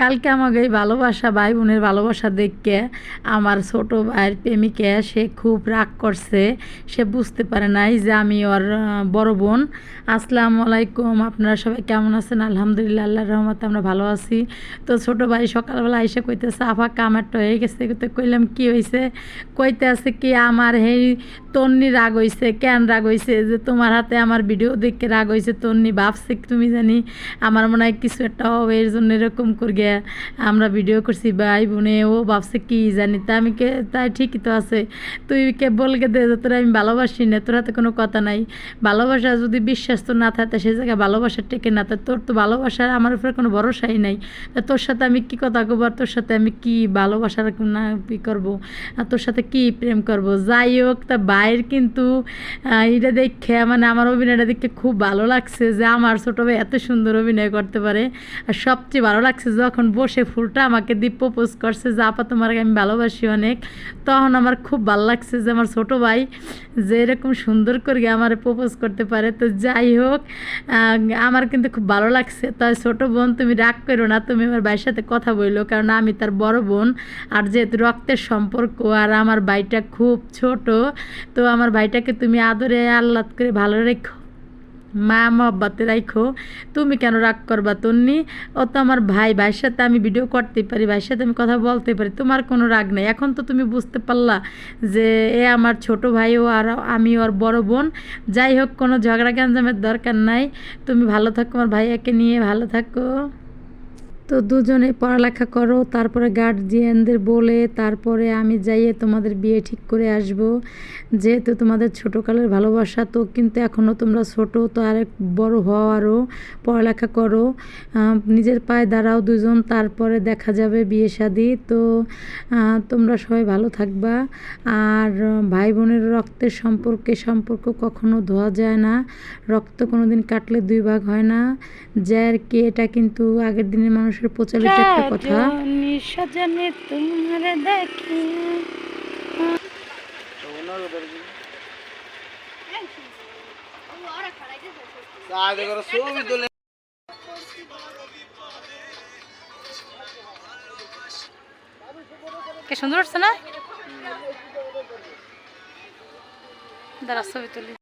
কালকে আমাকে এই ভালোবাসা ভাই বোনের ভালোবাসা দেখে আমার ছোট ভাইয়ের প্রেমিকে সে খুব রাগ করছে। সে বুঝতে পারে নাই যে আমি ওর বড় বোন। আসসালামু আলাইকুম, আপনারা সবাই কেমন আছেন? আলহামদুলিল্লাহ, আল্লাহর রহমতে আমরা ভালো আছি। তো ছোট ভাই সকালবেলা এসে কইতেছে, আফা, কামারটা হয়ে গেছে। তো কইলাম, কি হয়েছে কইতে আছে কি, আমার হেই তন্নি রাগ হইছে। কেন রাগ হইছে? যে তোমার হাতে আমার ভিডিও দেখে রাগ হয়েছে তন্নি ভাবছে তুমি জানি আমার মনে হয় কিছু একটা হবে, এর জন্য এরকম করে গিয়া আমরা ভিডিও করছি, ভাই বোনে, ও ভাবছে কি জানি, তা আমি কে, তাই ঠিকই তো আছে। তুই কে বলকে দে তোরা আমি ভালোবাসি না, তোর হাতে কোনো কথা নাই। ভালোবাসা যদি বিশ্বাস তো না থাকে সেই জায়গায় ভালোবাসা টেকে না, তা তোর তো ভালোবাসার আমার উপরে কোনো ভরসাই নাই। তা তোর সাথে আমি কি কথা কব আর তোর সাথে আমি কি ভালোবাসার না কি করব? আর তোর সাথে কি প্রেম করব? যাই হোক, তা বাইরের কিন্তু এটা দেখে মানে আমার অভিনয়টা দেখে খুব ভালো লাগছে যে আমার ছোটো ভাই এত সুন্দর অভিনয় করতে পারে। আর সবচেয়ে ভালো লাগছে যখন বসে ফুলটা আমাকে দিয়ে প্রপোজ করছে যে, আপা তোমাকে আমি ভালোবাসি অনেক। তখন আমার খুব ভালো লাগছে যে, আমার ছোটো ভাই যে, এরকম সুন্দর করে আমার প্রপোজ করতে পারে। তো যাই হোক আমার কিন্তু খুব ভালো লাগছে। তাই ছোটো বোন, তুমি রাগ করো না, তুমি আমার ভাইয়ের সাথে কথা বলল কারণ আমি তার বড় বোন, আর যেহেতু রক্তের সম্পর্ক, আর আমার ভাইটা খুব ছোট, তো আমার ভাইটাকে তুমি আদরে আহ্লাদ করে ভালো রেখো। মা মহব্বাতে রাখো তুমি কেন রাগ করবা তন্নি? ও তো আমার ভাই, ভাইয়ের সাথে আমি ভিডিও করতে পারি, ভাইয়ের সাথে আমি কথা বলতে পারি। তোমার কোনো রাগ নেই। এখন তো তুমি বুঝতে পারলা যে এ আমার ছোট ভাইও আর আমি ওর বড় বোন। যাই হোক, কোনো ঝগড়া, গ্যাঞ্জামের দরকার নাই। তুমি ভালো থাকো আমার ভাইয়াকে নিয়ে, ভালো থাকো। তো দুজনে পড়ালেখা করো, তারপরে গার্জিয়ানদের বলে, তারপরে আমি যাইয়ে তোমাদের বিয়ে ঠিক করে আসব। যেহেতু তোমাদের ছোটোকালের ভালোবাসা, তো কিন্তু এখনও তোমরা ছোট, তো আরেক বড় হও আরও পড়ালেখা করো নিজের পায়ে দাঁড়াও দুজন, তারপরে দেখা যাবে বিয়ে শাদি তো তোমরা সবাই ভালো থাকবা। আর, ভাই বোনের রক্তের সম্পর্কে সম্পর্ক কখনো ধোয়া যায় না। রক্ত কোনো দিন কাটলে দুই ভাগ হয় না। যার কি, এটা কিন্তু আগের দিনের মানুষের প্রচলিত একটা কথা। তোমার দেখি। কে সুন্দর হচ্ছে না? দাঁড়া ছবি তুলি।